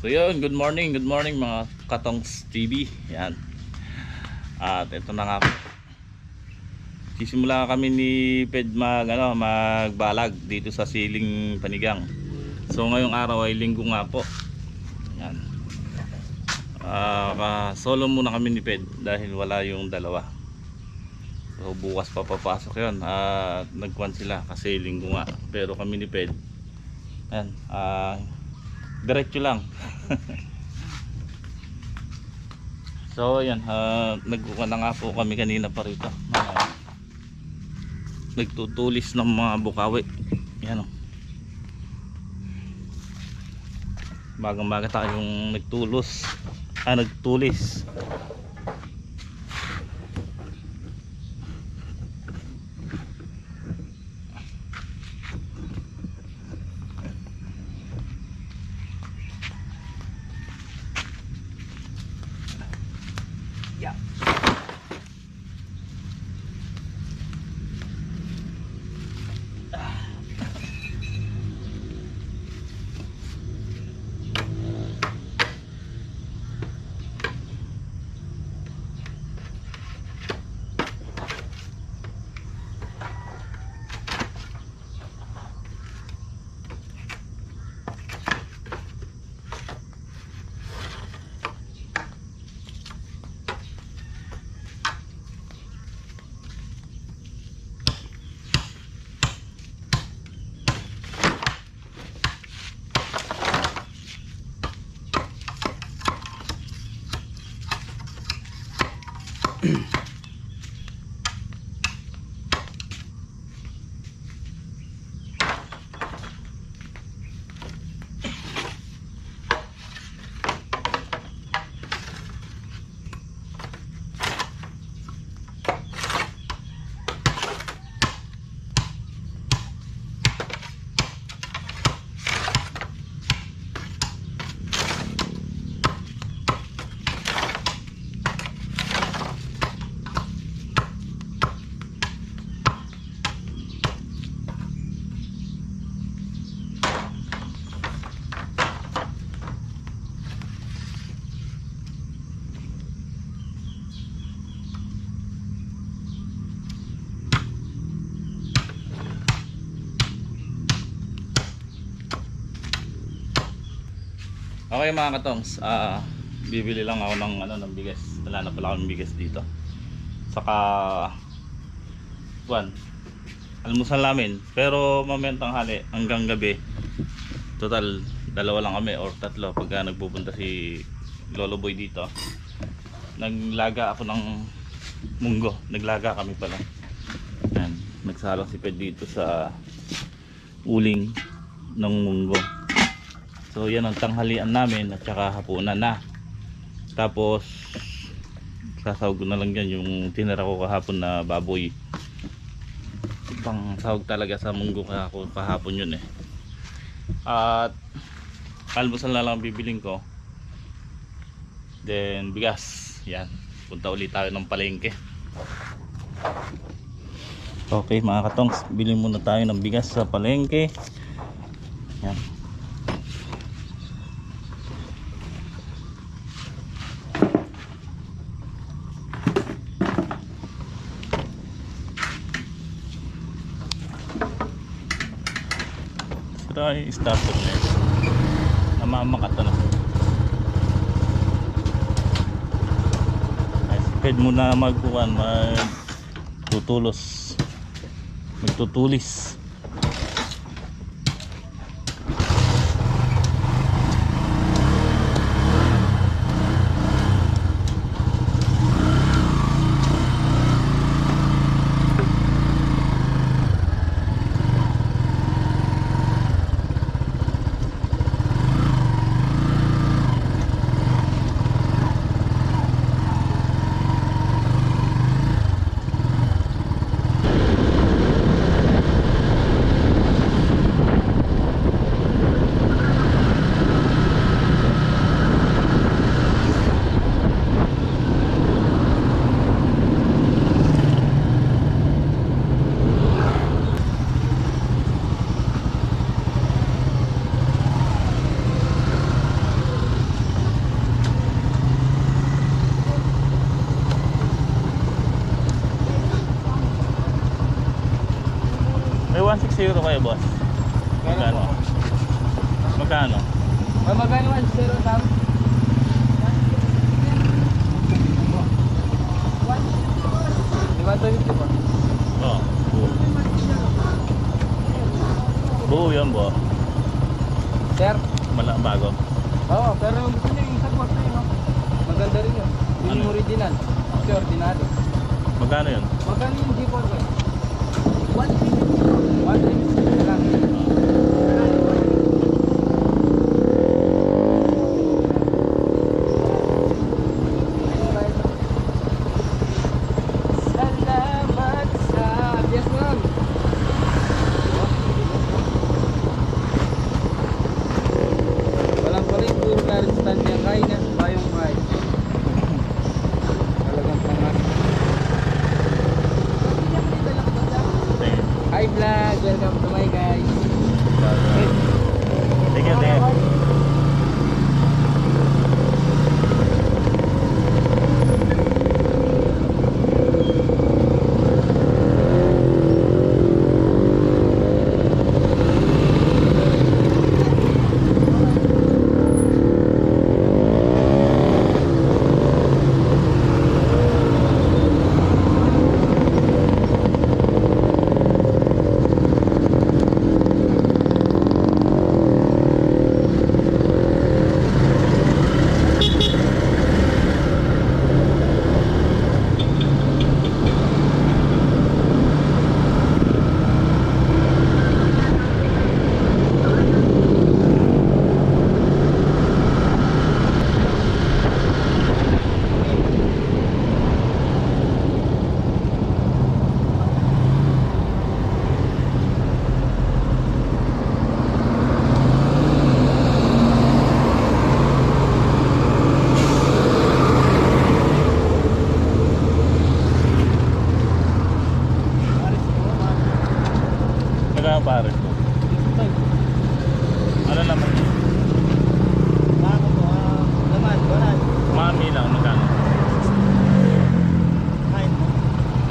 So yun, good morning, good morning mga Katongs TV. Yan. At ito na nga. Sisimula kami ni Ped ano, magbalag dito sa siling panigang. So ngayong araw ay linggo nga po. Yan. Ah, solo muna kami ni Ped dahil wala yung dalawa. So bukas pa papasok yun. At nagkuhan sila kasi linggo nga. Pero kami ni Ped. Yan. Ah, diretso lang. so yan, uh, nagkuha na nga po kami kanina pa rito. Uh, nagtutulis ng mga bukawi. Yan o. Bagang baga tayong nagtulos. Ah, nagtulis. Okay mga katongs, ah bibili lang ako ng ano ng bigas. Wala na pala akong bigas dito. Saka one almusal namin. Pero mamaya tanghali hanggang gabi. Total dalawa lang kami or tatlo pagka nagpupunta si Lolo Boy dito. Naglaga ako ng munggo. Naglaga kami pala. Yan. Nagsalang si Ped dito sa uling ng munggo. So yan ang tanghalian namin at saka hapunan na. Tapos sasawag na lang dyan yung tinira ko kahapon na baboy. Pang sahog talaga sa munggo kahapon, kahapon yun eh. At almusal na lang bibiling ko. Then bigas. Yan. Punta ulit tayo ng palengke. Okay mga katongs, bilhin muna tayo ng bigas sa palengke. Yung starter na yun. Namamakata na. Ay, Pwede mo na magkuhan, magtutulos. Magtutulis. 160 kayo, boss. Magkano? Magkano? Ah, magkano man zero tam? Diba ito yung tipo? Oo. Buo. Buo yan, bo. Sir? Mala bago. Oo, pero yung gusto niyo yung isang box na yun? Maganda rin yun. Yun yung Ano? original. Kasi ordinary. Magkano yun? Magkano yung G4 ko? 150. 150 lang.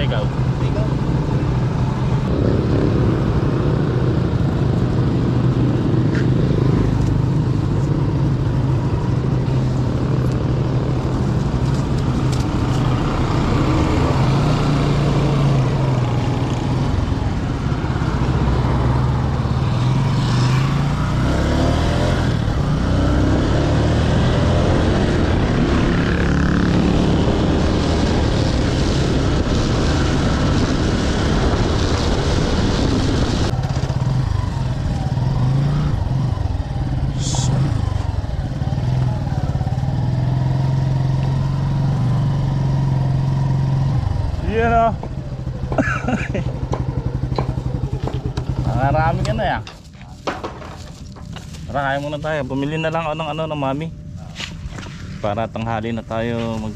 go. Kaya muna tayo. Bumili na lang ako ng ano ng mami. Para tanghali na tayo mag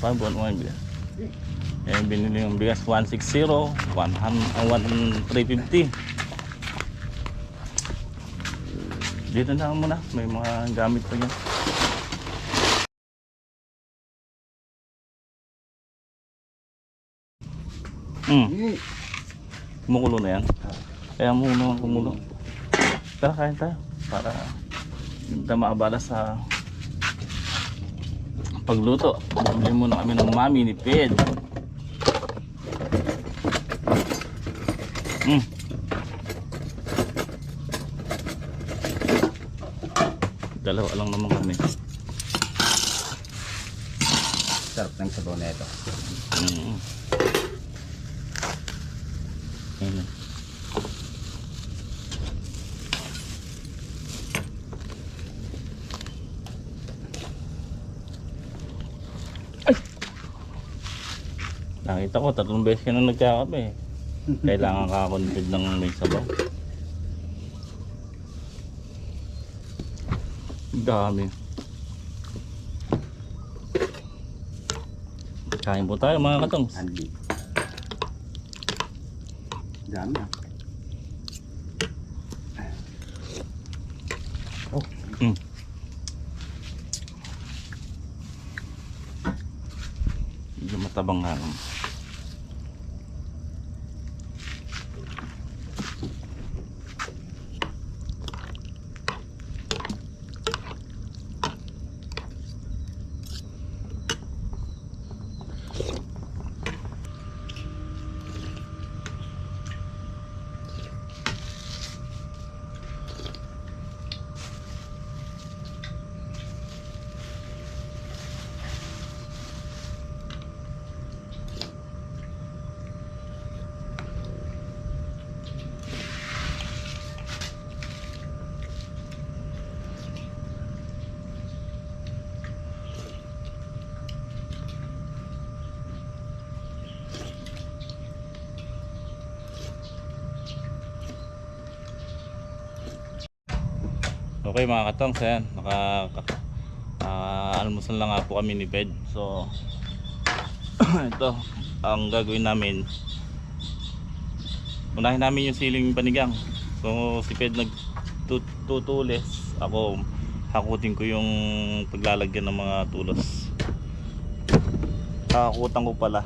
Paano buwan mo yung bigas? Eh, binili yung bigas 160, 100, 350. Dito na ako muna. May mga gamit pa yan. Hmm. Kumukulo na yan. Kaya muna kumulo. Tara, kain tayo. Para hindi maabala sa pagluto. Bumili muna kami ng mami ni Ped. Hmm. Dalawa lang naman kami. Sarap ng sabaw na ito. Mm. Ayun. Ay! Nakita ko, tatlong beses ka na nagkakape. Kailangan ka konfid ng may sabaw. Dami. Kain po tayo mga katong. Andy. Dami ah. Mm. Medyo matabang nga naman. Okay mga katong, so yan, naka, ah, almusal na nga po kami ni Ped. So, ito, ang gagawin namin, unahin namin yung siling panigang. So, si Ped nagtutulis, ako hakutin ko yung paglalagyan ng mga tulos. Hakutan ko pala.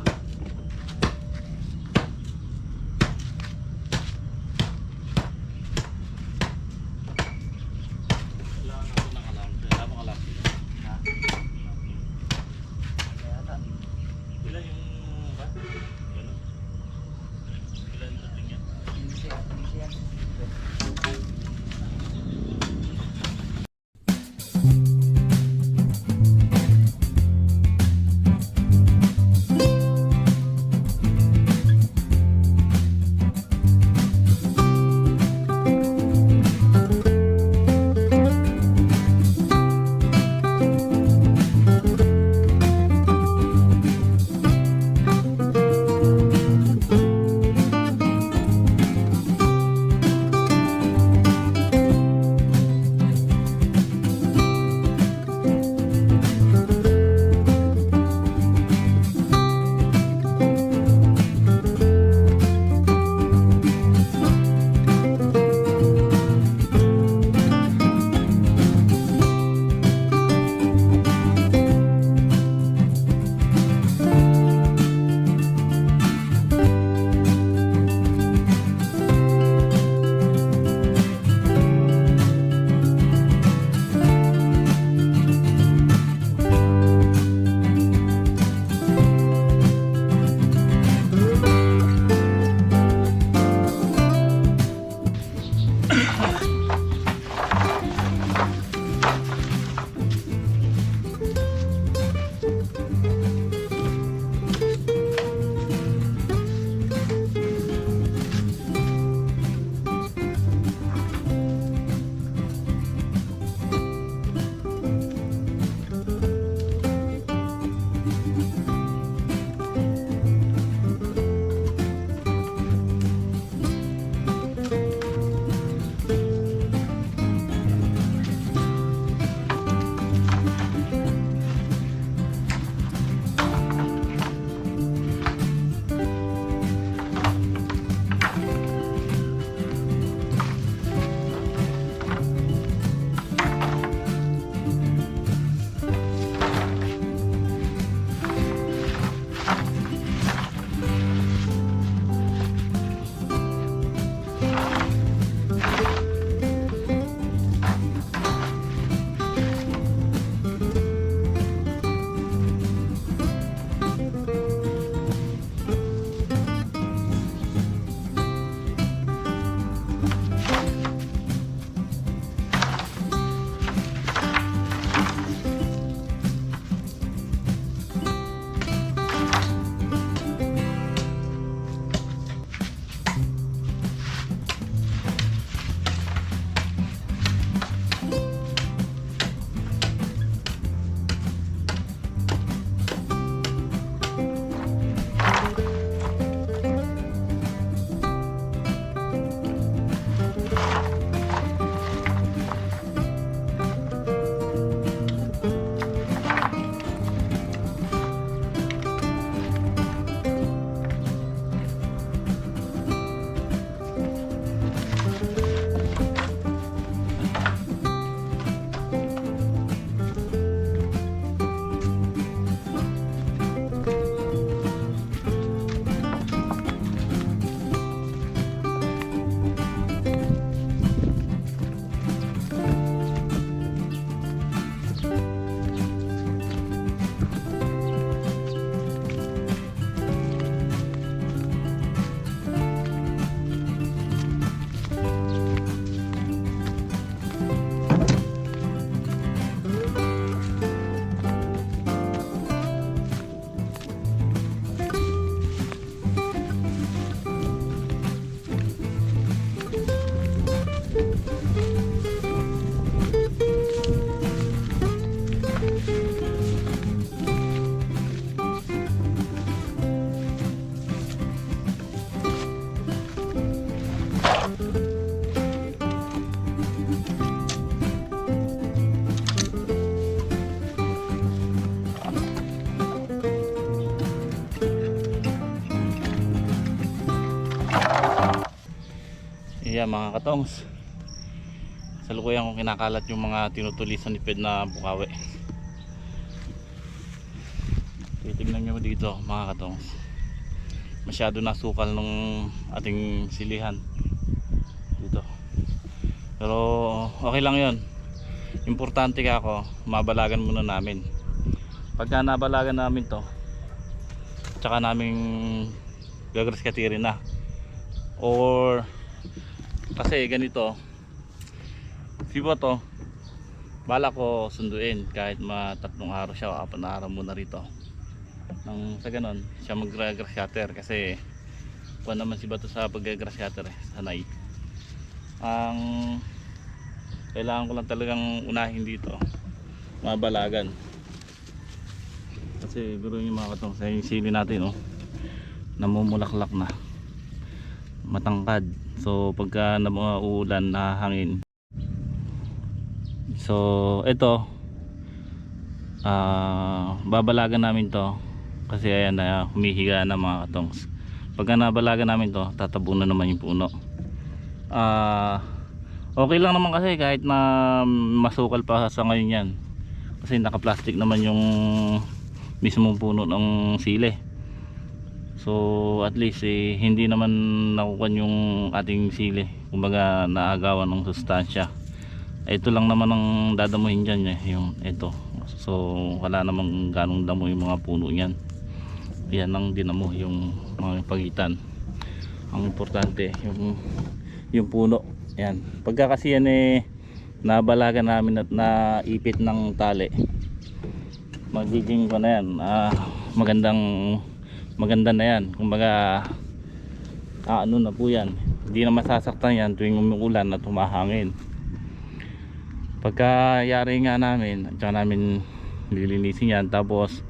Iya mga katongs. Sa lukuyan kong kinakalat yung mga tinutulisan ni Ped na bukawi. Titignan nyo dito mga katongs. Masyado nasukal nung ating silihan. Dito. Pero okay lang yon. Importante ka ako, mabalagan muna namin. Pagka nabalagan namin to, tsaka namin gagras katirin na. Or kasi ganito si to bala ko sunduin kahit matatlong araw siya o apat na araw muna rito. Nang sa ganon siya mag grass cutter kasi kuha naman si Bato sa pag grass cutter eh, sanay ang kailangan ko lang talagang unahin dito mabalagan kasi biro yung mga katong sa yung sili natin oh namumulaklak na matangkad so pagka umuulan na hangin so ito ah babalagan namin to. Kasi ayan na humihiga na mga katongs. Pagka nabalagan namin to tatabunan naman yung puno. Ah okay lang naman kasi kahit na masukal pa sa ngayon yan. Kasi naka-plastic naman yung mismong puno ng sili So at least eh, hindi naman nakukuha yung ating sili. Kumbaga naagawan ng sustansya. Ito lang naman ang dadamuhin dyan eh, yung ito. So wala namang ganong damo yung mga puno niyan. Yan ang dinamo yung mga pagitan. Ang importante yung yung puno. Yan. Pagka kasi yan eh nabalagan namin at naipit ng tali. Magiging ko na yan. Ah, magandang maganda na yan. Kumbaga ah, ano na po yan. Hindi na masasaktan yan tuwing umuulan at humahangin. Pagka yari nga namin at saka namin lilinisin yan tapos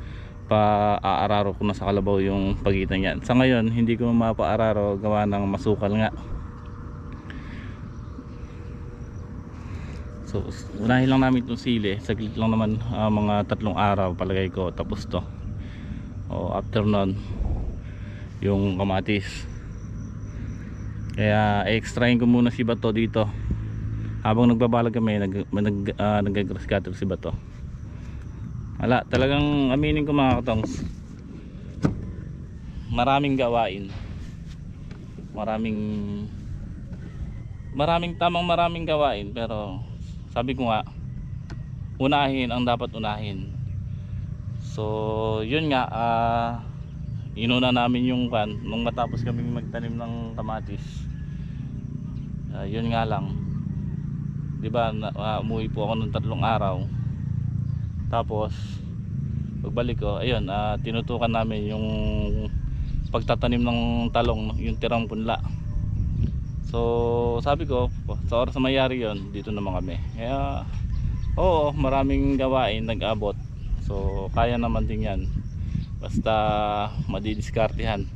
pa-aararo ko na sa kalabaw yung pagitan yan sa ngayon hindi ko mapa-araro gawa ng masukal nga. So unahin lang namin itong sili. Saglit lang naman ah, mga tatlong araw palagay ko tapos to o after nun yung kamatis. Kaya extrahin ko muna si Bato dito. Habang nagbabalag kami nag, nag, uh, nag-grass cutter si Bato. Wala talagang aminin ko mga katongs maraming gawain. Maraming maraming tamang maraming gawain pero sabi ko nga unahin ang dapat unahin So, yun nga, ah inuna namin yung kan nung matapos kami magtanim ng kamatis. Ah, yun nga lang. 'Di ba, ah, umuwi po ako ng tatlong araw. Tapos pagbalik ko, ayun, ah, tinutukan namin yung pagtatanim ng talong, yung tirang punla. So, sabi ko, sa oras na mayari yon dito naman kami. Kaya, oo, maraming gawain nag-abot. So kaya naman din yan. Basta madidiskartehan.